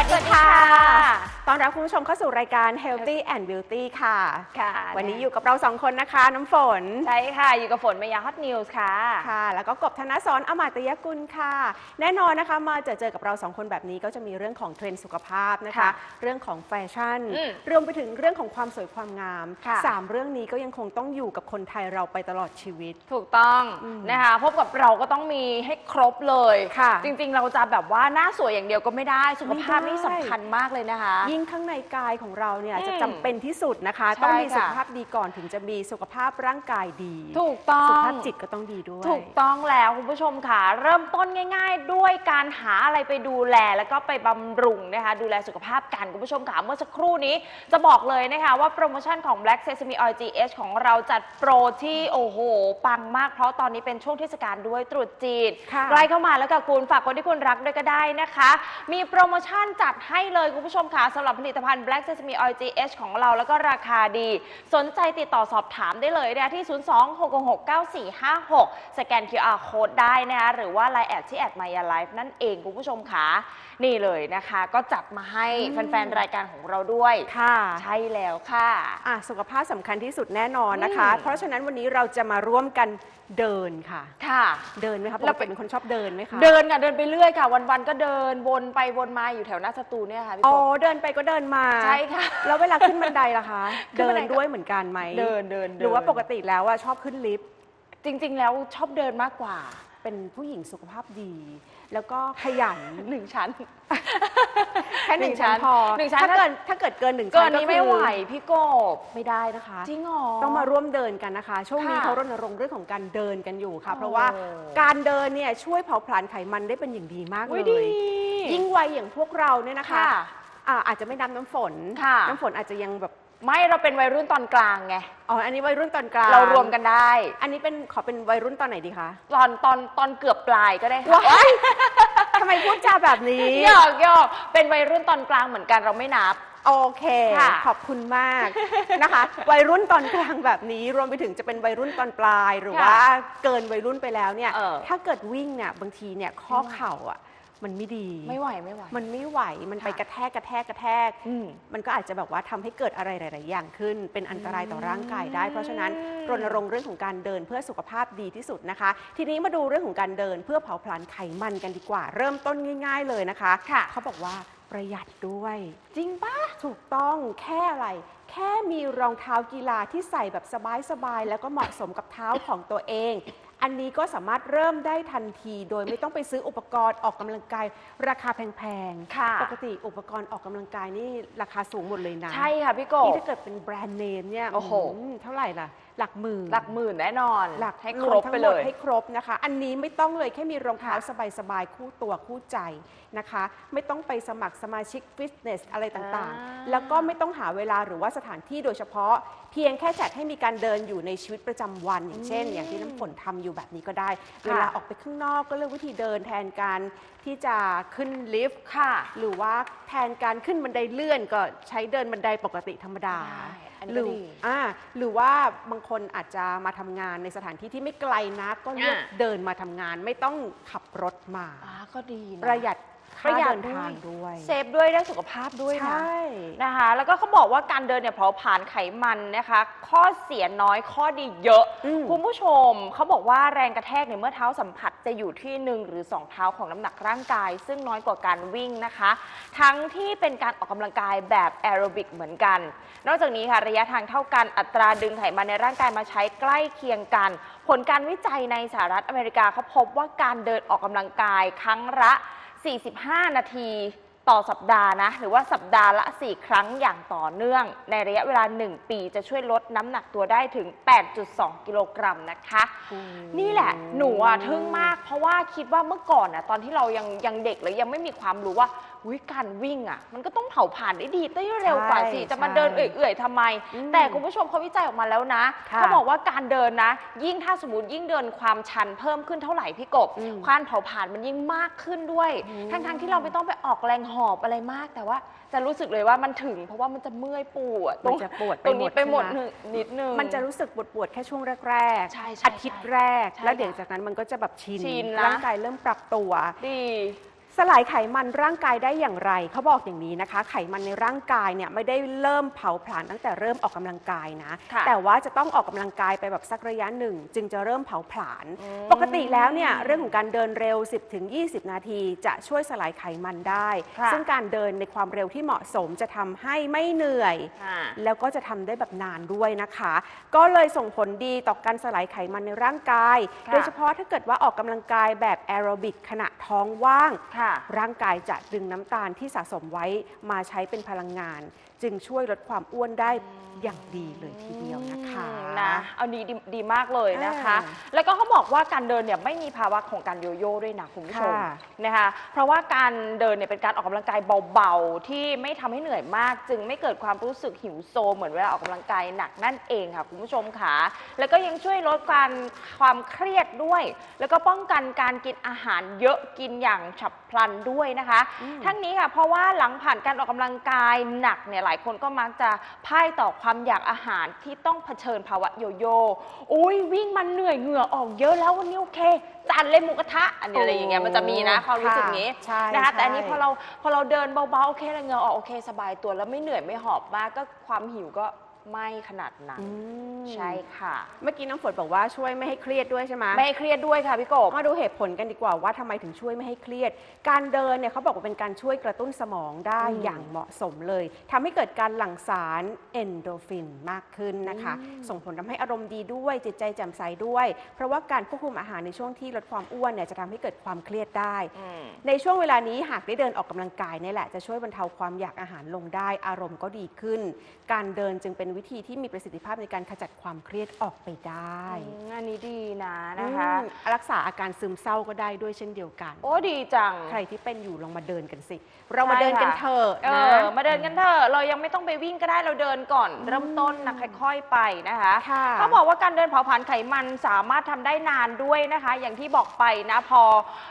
วัสดีค่ะ ตอนรับคุณผู้ชมเข้าสู่รายการ Healthy and Beauty ค่ะ ค่ะวันนี้อยู่กับเราสองคนนะคะ น้ำฝน ใช่ค่ะ อยู่กับฝนมายาฮอตนิวส์ค่ะ ค่ะ แล้วก็กบธนสรอมาตยกุลค่ะ แน่นอนนะคะ มาเจอเจอกับเราสองคนแบบนี้ก็จะมีเรื่องของเทรนด์สุขภาพนะคะ ค่ะเรื่องของแฟชั่น อืมรวมไปถึงเรื่องของความสวยความงาม ค่ะ สามเรื่องนี้ก็ยังคงต้องอยู่กับคนไทยเราไปตลอดชีวิต ถูกต้องอืมนะคะ พบกับเราก็ต้องมีให้ครบเลยค่ะจริงๆ เราจะแบบว่าหน้าสวยอย่างเดียวก็ไม่ได้ สุขภาพไม่ได้ นี่สำคัญมากเลยนะคะ ยิ่งข้างในกายของเราเนี่ยอืมจะจำเป็นที่สุดนะคะ ใช่ต้องมีสุขค่ะ ภาพดีก่อนถึงจะมีสุขภาพร่างกายดีถูกต้อง สุขภาพจิตก็ต้องดีด้วย ถูกต้องแล้วคุณผู้ชมค่ะ เริ่มต้นง่าย ๆ ด้วยการหาอะไรไปดูแลแล้วก็ไปบำรุงนะคะ ดูแลสุขภาพกันคุณผู้ชมค่ะ เมื่อสักครู่นี้จะบอกเลยนะคะว่าโปรโมชั่นของ Black Sesame Oil GH ของเราจัดโปรที่โอ้โห ปังมากเพราะตอนนี้เป็นช่วงเทศกาลด้วยตรุษจีนค่ะ ใกล้เข้ามาแล้วค่ะคุณฝากคนที่คุณรักด้วยก็ได้นะคะ มีโปรโมชั่นจัดให้เลยคุณผู้ชมค่ะสำหรับผลิตภัณฑ์ Black Sesame Oil GH ของเราแล้วก็ราคาดี สนใจติดต่อสอบถามได้เลยนะคะที่ 026669456 สแกน QR Code ได้นะคะหรือว่า Line แอดที่แอดมายาไลฟ์นั่นเองคุณผู้ชมค่ะนี่เลยนะคะ ก็จัดมาให้อืมแฟนๆ รายการของเราด้วย ค่ะ ใช่แล้วค่ะอะ สุขภาพสำคัญที่สุดแน่นอนนะคะ อืม เพราะฉะนั้นวันนี้เราจะมาร่วมกันเดินค่ะ ค่ะ เดินไหมคะปเรากเป็ตินเป็นคนชอบเดินไหมคะเดินค่ะเดินไปเรื่อยค่ะ วันๆก็เดินวนไปวนมาอยู่แถวหน้าสตูเนี่ยค่ะพี่อ๋กอบเดินไปก็เดินมาใช่ค่ะแล้วเวลาขึ้นบันไดล่ะคะ ขึ้นเดิบันไดนก็ ด้วยเหมือนกันไหมเดินเดินหรือว่าเดินปกติแล้วอะชอบขึ้นลิฟต์จริง ๆ แล้วชอบเดินมากกว่าเป็นผู้หญิงสุขภาพดี แล้วก็ขยันหนึ่งชั้น แค่หนึ่งชั้นพอหนึ่งชั้นถ้าเกินถ้าเกิดเกินหนึ่งเกิชั้นนก็นี้คือไม่ไหวพี่กบไม่ได้นะคะ จริงเหรอ ต้องมาร่วมเดินกันนะคะ ช่วงนี้ค่ะเขารณรงค์เรื่องของการเดินกันอยู่ค่ะโอ้เพราะว่าการเดินเนี่ยช่วยเผาผลาญไขมันได้เป็นอย่างดีมากอุ๊เลยดี ย ยิ่งวัยอย่างพวกเราเนี่ยนะคะ ค่ะ อ่าอาจจะไม่นับน้ำฝน ค่ะ น้ำฝนอาจจะยังแบบไม่เราเป็นวัยรุ่นตอนกลางไง อ๋ออันนี้วัยรุ่นตอนกลางเรารวมกันได้ อันนี้เป็นขอเป็นวัยรุ่นตอนไหนดีคะตอนตอนตอนเกือบปลายก็ได้ค่ะว้ายทำไมพูดจาแบบนี้ หยอกหยอกเป็นวัยรุ่นตอนกลางเหมือนกันเราไม่นับ โอเค ค่ะ ขอบคุณมากนะคะ วัยรุ่นตอนกลางแบบนี้ รวมไปถึงจะเป็นวัยรุ่นตอนปลายหรือค่ะว่าเกินวัยรุ่นไปแล้วเนี่ย เออถ้าเกิดวิ่งเนี่ยบางทีเนี่ยข้อเข่าอะ มันไม่ดี ไม่ไหวไม่ไหว มันไม่ไหว มันไปค่ะกระแทกกระแทกกระแทกอืมมันก็อาจจะแบบว่าทำให้เกิดอะไรหลาย ๆ อย่างขึ้น เป็นอันตรายต่อร่างกายได้ เพราะฉะนั้นรณรงค์เรื่องของการเดินเพื่อสุขภาพดีที่สุดนะคะ ทีนี้มาดูเรื่องของการเดินเพื่อเผาผลาญไขมันกันดีกว่า เริ่มต้นง่าย ๆ เลยนะคะค่ะเขาบอกว่าประหยัดด้วย จริงปะถูกต้องแค่อะไร แค่มีรองเท้ากีฬาที่ใส่แบบสบายๆแล้วก็เหมาะสมกับเท้าของตัวเอง อันนี้ก็สามารถเริ่มได้ทันที โดยไม่ต้องไปซื้ออุปกรณ์ออกกำลังกาย ราคาแพงค่ะ ปกติอุปกรณ์ออกกำลังกายนี่ราคาสูงหมดเลยนะใช่ค่ะพี่กบ นี่ถ้าเกิดเป็นแบรนด์เนมเนี่ยโอ้โหอืมเท่าไหร่ล่ะ หลักหมื่น หลักหมื่นแน่นอนหลักให้ควรมบทั้งไปหมเลดยให้ครบนะคะ อันนี้ไม่ต้องเลยแค่มีรองเท้าค่ะสบายๆ คู่ตัวคู่ใจนะคะ ไม่ต้องไปสมัครสมาชิกฟิตเนสอะไรต่างอ่า ๆ แล้วก็ไม่ต้องหาเวลาหรือว่าสถานที่โดยเฉพาะ เพียงแค่จัดให้มีการเดินอยู่ในชีวิตประจำวัน อย่างเช่น อย่างที่น้ำฝนทำอยู่แบบนี้ก็ได้ เวลาออกไปข้างนอกก็เลือกวิธีเดินแทนการที่จะขึ้นลิฟต์ค่ะ หรือว่าแทนการขึ้นบันไดเลื่อนก็ใช้เดินบันไดปกติธรรมดาได้อันนี้หรืก็ดีอ่าหรือว่าบางคนอาจจะมาทำงานในสถานที่ที่ไม่ไกลนักก็เลือกอ่าเดินมาทำงานไม่ต้องขับรถมาอ่าก็ดีนประหยัด ปค่าระหยัดเดินทางด้วยเซฟด้วยได้สุขภาพด้วยใชนะ่นะคะ แล้วก็เขาบอกว่าการเดินเนี่ยเผาผลาญไขมันนะคะ ข้อเสียน้อยข้อดีเยอะอืมคุณผู้ชมเขาบอกว่าแรงกระแทกเนี่ยเมื่อเท้าสัมผัสจะอยู่ที่หนึ่งหรือสองเท้าของน้ำหนักร่างกาย ซึ่งน้อยกว่าการวิ่งนะคะ ทั้งที่เป็นการออกกำลังกายแบบแอโรบิกเหมือนกัน นอกจากนี้ค่ะระยะทางเท่ากันอัตราดึงไขมันในร่างกายมาใช้ใกล้เคียงกัน ผลการวิจัยในสหรัฐอเมริกาเขาพบว่าการเดินออกกำลังกายครั้งละ 45 นาทีต่อสัปดาห์นะ หรือว่าสัปดาห์ละ 4 ครั้งอย่างต่อเนื่อง ในระยะเวลา 1 ปีจะช่วยลดน้ำหนักตัวได้ถึง 8.2 กิโลกรัมนะคะ นี่แหละหนูอะทึ่งมาก เพราะว่าคิดว่าเมื่อก่อนอะตอนที่เรายังยังเด็กหรือยังไม่มีความรู้ว่าวิการวิ่งอะ มันก็ต้องเผาผ่านได้ดีได้เร็วกว่าสิใช่จะมาใช่เดินเอื่อยๆทำไม อืมแต่คุณผู้ชมเขาวิจัยออกมาแล้วนะค่ะเขาบอกว่าการเดินนะ ยิ่งถ้าสมมติยิ่งเดินความชันเพิ่มขึ้นเท่าไหร่พี่กบอืมความเผาผลาญมันยิ่งมากขึ้นด้วย อืม ทั้งๆที่เราไม่ต้องไปออกแรงหอบอะไรมาก แต่ว่าจะรู้สึกเลยว่ามันถึง เพราะว่ามันจะเมื่อยปวดตมัรนงจะปวดตรงนี้ไปหมดใช่ไหนึงนิดนึง มันจะรู้สึกปวดปวดๆแค่ช่วงแรกใช่ใช่อาทิตย์แรก ใช่แล้วเดี๋ยวค่ะจากนั้นมันก็จะแบบชิน ชินนะ ร่างกายเริ่มปรับตัว ดี สลายไขมันร่างกายได้อย่างไร เขาบอกอย่างนี้นะคะ ไขมันในร่างกายเนี่ยไม่ได้เริ่มเผาผลาญตั้งแต่เริ่มออกกำลังกายนะ ค่ะแต่ว่าจะต้องออกกำลังกายไปแบบสักระยะหนึ่ง จึงจะเริ่มเผาผลาญ อืม ปกติแล้วเนี่ยเรื่องของการเดินเร็ว 10-20 นาที จะช่วยสลายไขมันได้ ค่ะ ซึ่งการเดินในความเร็วที่เหมาะสมจะทำให้ไม่เหนื่อย ค่ะ แล้วก็จะทำได้แบบนานด้วยนะคะ ก็เลยส่งผลดีต่อการสลายไขมันในร่างกาย ค่ะโดยเฉพาะถ้าเกิดว่าออกกำลังกายแบบแอโรบิกขณะท้องว่าง ค่ะร่างกายจะดึงน้ำตาลที่สะสมไว้มาใช้เป็นพลังงาน จึงช่วยลดความอ้วนได้อย่างดีเลยทีเดียวนะคะอืมนะเอาดีดีดีมากเลยนะคะอ่าแล้วก็เขาบอกว่าการเดินเนี่ยไม่มีภาวะของการโยโย่ด้วยนะคุณผู้ชมค่ะนะคะ เพราะว่าการเดินเนี่ยเป็นการออกกำลังกายเบาๆ ที่ไม่ทำให้เหนื่อยมาก จึงไม่เกิดความรู้สึกหิวโซมเหมือนเวลาออกกำลังกายหนักนั่นเองค่ะคุณผู้ชมค่ะ แล้วก็ยังช่วยลดการความเครียดด้วย แล้วก็ป้องกันการกินอาหารเยอะกินอย่างฉับพลันด้วยนะคะอืมทั้งนี้ค่ะเพราะว่าหลังผ่านการออกกำลังกายหนักเนี่ยหลายคนก็มักจะพ่ายต่อความอยากอาหารที่ต้องเผชิญภาวะโยโย่อุ้ยวิ่งมันเหนื่อยเหงื่อออกเยอะแล้ววันนี้โอเคจัดเลยหมูกระทะอันนี้อะไรอย่างเงี้ยมันจะมีนะความรู้สึกนี้ใช่นะคะใช่แต่อันนี้พอเราพอเราเดินเบาๆโอเคเลยเหงื่อออกโอเคสบายตัวแล้วไม่เหนื่อยไม่หอบมากก็ความหิวก็ ไม่ขนาดนั้นอืมใช่ค่ะ เมื่อกี้น้ำฝนบอกว่าช่วยไม่ให้เครียดด้วยใช่ไหมไม่ให้เครียดด้วยค่ะพี่กบมาดูเหตุผลกันดีกว่าว่าทำไมถึงช่วยไม่ให้เครียด การเดินเนี่ยเขาบอกว่าเป็นการช่วยกระตุ้นสมองได้อืมอย่างเหมาะสมเลยทำให้เกิดการหลั่งสารเอนโดรฟินมากขึ้นนะคะอืมส่งผลทำให้อารมณ์ดีด้วยจิตใจแจ่มใสด้วย เพราะว่าการควบคุมอาหารในช่วงที่ลดความอ้วนเนี่ยจะทำให้เกิดความเครียดได้อืมในช่วงเวลานี้หากได้เดินออกกำลังกายเนี่ยแหละจะช่วยบรรเทาความอยากอาหารลงได้ อารมณ์ก็ดีขึ้น การเดินจึงเป็นวิธีที่มีประสิทธิภาพในการขจัดความเครียดออกไปได้อืมอันนี้ดีนะนะคะ อืมรักษาอาการซึมเศร้าก็ได้ด้วยเช่นเดียวกัน โอ้ดีจัง ใครที่เป็นอยู่ลองมาเดินกันสิ เรามาเดินกันเถอะเอนะ อมาเดินกันเถอะเรายังไม่ต้องไปวิ่งก็ได้เราเดินก่อน เริ่มต้นนะค่อยๆไปนะคะค่ะเขาบอกว่าการเดินเผาผลาญไขมันสามารถทำได้นานด้วยนะคะ อย่างที่บอกไปนะพอ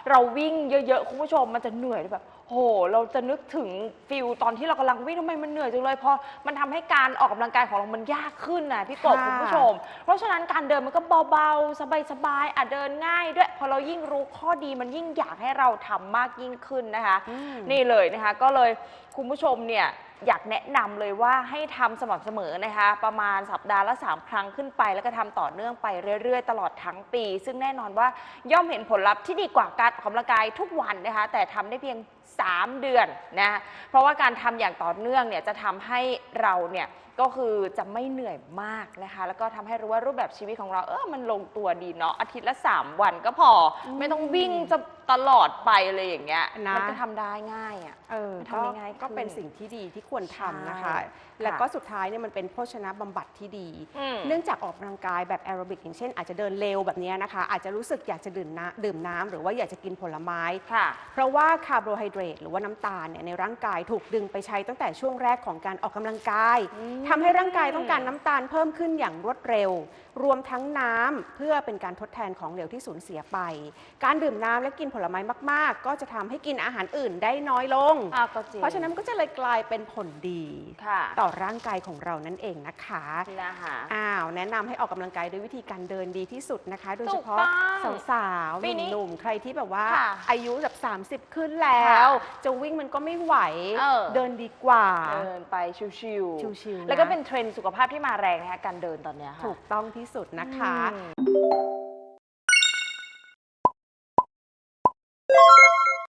เราวิ่งเยอะๆคุณผู้ชมมันจะเหนื่อยแบบ โห เราจะนึกถึงฟิลตอนที่เรากำลังวิ่งทำไมมันเหนื่อยจังเลยเพอมันทำให้การออกกำลังกายของเรามันยากขึ้นนะพี่กบค่ะ คุณผู้ชม เพราะฉะนั้นการเดินมันก็เบาๆ สบายๆอะเดินง่ายด้วย พอเรายิ่งรู้ข้อดีมันยิ่งอยากให้เราทำมากยิ่งขึ้นนะคะอืมนี่เลยนะคะก็เลย คุณผู้ชมเนี่ยอยากแนะนำเลยว่าให้ทำสม่ำเสมอนะคะ ประมาณสัปดาห์ละ 3 ครั้งขึ้นไป แล้วก็ทำต่อเนื่องไปเรื่อยๆ ตลอดทั้งปี ซึ่งแน่นอนว่าย่อมเห็นผลลัพธ์ที่ดีกว่าการออกกำลังกายทุกวันนะคะ แต่ทำได้เพียง 3 เดือนนะเพราะว่าการทำอย่างต่อเนื่องเนี่ยจะทำให้เราเนี่ย ก็คือจะไม่เหนื่อยมากนะคะ แล้วก็ทำให้รู้ว่ารูปแบบชีวิตของเราเออมันลงตัวดีเนาะอาทิตย์ละ 3 วันก็พออมไม่ต้องวิ่งจะตลอดไปเลยอย่างเงี้ยนะมันก็ทำได้ง่ายอะเออทำได้ง่ายขึ้นก็เป็นสิ่งที่ดีที่ควรทำนะคะใช่แล้วก็สุดท้ายเนี่ยมันเป็นโภชนะบำบัดที่ดีอืมเนื่องจากออกกำลังกายแบบแอโรบิกอย่างเช่น อาจจะเดินเร็วแบบเนี้ยนะคะ อาจจะรู้สึกอยากจะดื่มน้ำดื่มน้ำหรือว่าอยากจะกินผลไม้ค่ะเพราะว่าคาร์โบไฮเดรตหรือว่าน้ำตาลเนี่ยในร่างกายถูกดึงไปใช้ตั้งแต่ช่วงแรกของการออกกำลังกายอืมทำให้ร่างกายต้องการน้ำตาลเพิ่มขึ้นอย่างรวดเร็ว รวมทั้งน้ำเพื่อเป็นการทดแทนของเหลวที่สูญเสียไป การดื่มน้ำและกินผลไม้มาก ๆ ก็จะทำให้กินอาหารอื่นได้น้อยลง อะก็จริง เพราะฉะนั้นมันก็จะเลยกลายเป็นผลดี ค่ะต่อร่างกายของเรานั่นเองนะคะ นะคะ อ้าวแนะนำให้ออกกำลังกายด้วยวิธีการเดินดีที่สุดนะคะ โดยถูเฉกพาะต้องสาวๆปีนี้หนุ่มๆใครที่แบบว่า ค่ะอายุแบบ30 ขึ้นแล้ว จะวิ่งมันก็ไม่ไหวเออเดินดีกว่า เดินไปชิวชิวๆนะแล้วก็เป็นเทรนด์สุขภาพที่มาแรงนะคะการเดินตอนเนี้ยค่ะ ถูกต้องที่สุดนะคะ